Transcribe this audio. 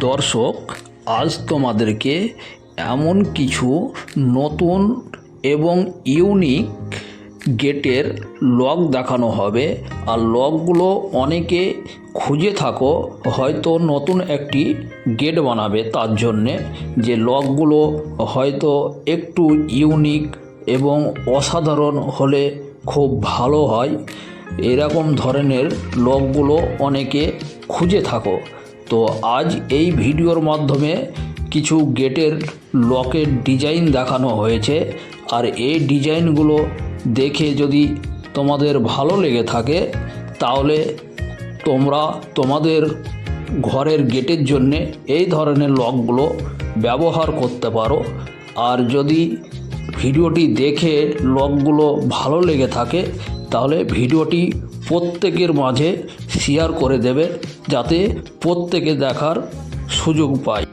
দর্শক, আজ তোমাদেরকে এমন কিছু নতুন এবং ইউনিক গেটের লক দেখানো হবে। আর লকগুলো অনেকে খুঁজে থাকো, হয়তো নতুন একটি গেট বানাবে তার জন্যে। যে লকগুলো হয়তো একটু ইউনিক এবং অসাধারণ হলে খুব ভালো হয়। এরকম ধরনের লকগুলো অনেকে খুঁজে থাকো। তো আজ এই ভিডিওর মাধ্যমে কিছু গেটের লকের ডিজাইন দেখানো হয়েছে। আর এই ডিজাইনগুলো দেখে যদি তোমাদের ভালো লেগে থাকে, তাহলে তোমরা তোমাদের ঘরের গেটের জন্যে এই ধরনের লকগুলো ব্যবহার করতে পারো। আর যদি ভিডিওটি দেখে লকগুলো ভালো লেগে থাকে, তাহলে ভিডিওটি প্রত্যেকের মাঝে শেয়ার করে দেবে যাতে প্রত্যেকে দেখার সুযোগ পায়।